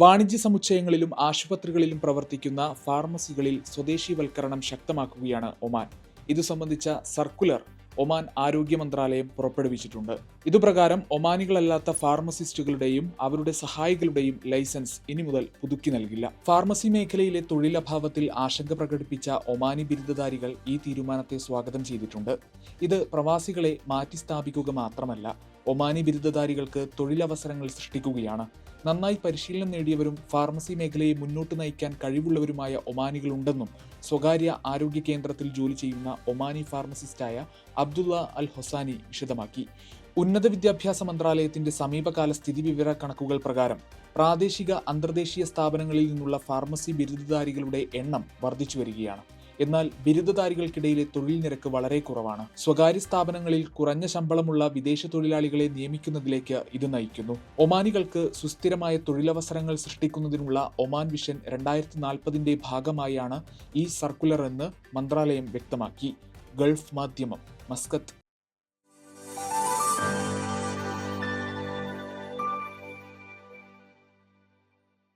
വാണിജ്യ സമുച്ചയങ്ങളിലും ആശുപത്രികളിലും പ്രവർത്തിക്കുന്ന ഫാർമസികളിൽ സ്വദേശീവൽക്കരണം ശക്തമാക്കുകയാണ് ഒമാൻ. ഇതു സംബന്ധിച്ച സർക്കുലർ ഒമാൻ ആരോഗ്യ മന്ത്രാലയം പുറപ്പെടുവിച്ചിട്ടുണ്ട്. ഇതുപ്രകാരം ഒമാനികളല്ലാത്ത ഫാർമസിസ്റ്റുകളുടെയും അവരുടെ സഹായികളുടെയും ലൈസൻസ് ഇനി മുതൽ പുതുക്കി നൽകില്ല. ഫാർമസി മേഖലയിലെ തൊഴിലഭാവത്തിൽ ആശങ്ക പ്രകടിപ്പിച്ച ഒമാനി ബിരുദധാരികൾ ഈ തീരുമാനത്തെ സ്വാഗതം ചെയ്തിട്ടുണ്ട്. ഇത് പ്രവാസികളെ മാറ്റിസ്ഥാപിക്കുക മാത്രമല്ല ഒമാനി ബിരുദധാരികൾക്ക് തൊഴിലവസരങ്ങൾ സൃഷ്ടിക്കുകയാണ്. നന്നായി പരിശീലനം നേടിയവരും ഫാർമസി മേഖലയെ മുന്നോട്ട് നയിക്കാൻ കഴിവുള്ളവരുമായ ഒമാനികളുണ്ടെന്നും സ്വകാര്യ ആരോഗ്യ കേന്ദ്രത്തിൽ ജോലി ചെയ്യുന്ന ഒമാനി ഫാർമസിസ്റ്റായ അബ്ദുള്ള അൽ ഹൊസാനി വിശദമാക്കി. ഉന്നത വിദ്യാഭ്യാസ മന്ത്രാലയത്തിന്റെ സമീപകാല സ്ഥിതിവിവര കണക്കുകൾ പ്രകാരം പ്രാദേശിക അന്തർദേശീയ സ്ഥാപനങ്ങളിൽ നിന്നുള്ള ഫാർമസി ബിരുദധാരികളുടെ എണ്ണം വർദ്ധിച്ചു വരികയാണ് എന്നാൽ ബിരുദധാരികൾക്കിടയിലെ തൊഴിൽ നിരക്ക് വളരെ കുറവാണ്. സ്വകാര്യ സ്ഥാപനങ്ങളിൽ കുറഞ്ഞ ശമ്പളമുള്ള വിദേശ തൊഴിലാളികളെ നിയമിക്കുന്നതിലേക്ക് ഇത് നയിക്കുന്നു. ഒമാനികൾക്ക് സുസ്ഥിരമായ തൊഴിലവസരങ്ങൾ സൃഷ്ടിക്കുന്നതിനുള്ള ഒമാൻ വിഷൻ രണ്ടായിരത്തി നാൽപ്പതിന്റെ ഭാഗമായാണ് ഈ സർക്കുലർ എന്ന് മന്ത്രാലയം വ്യക്തമാക്കി. ഗൾഫ് മാധ്യമം മസ്കത്ത്.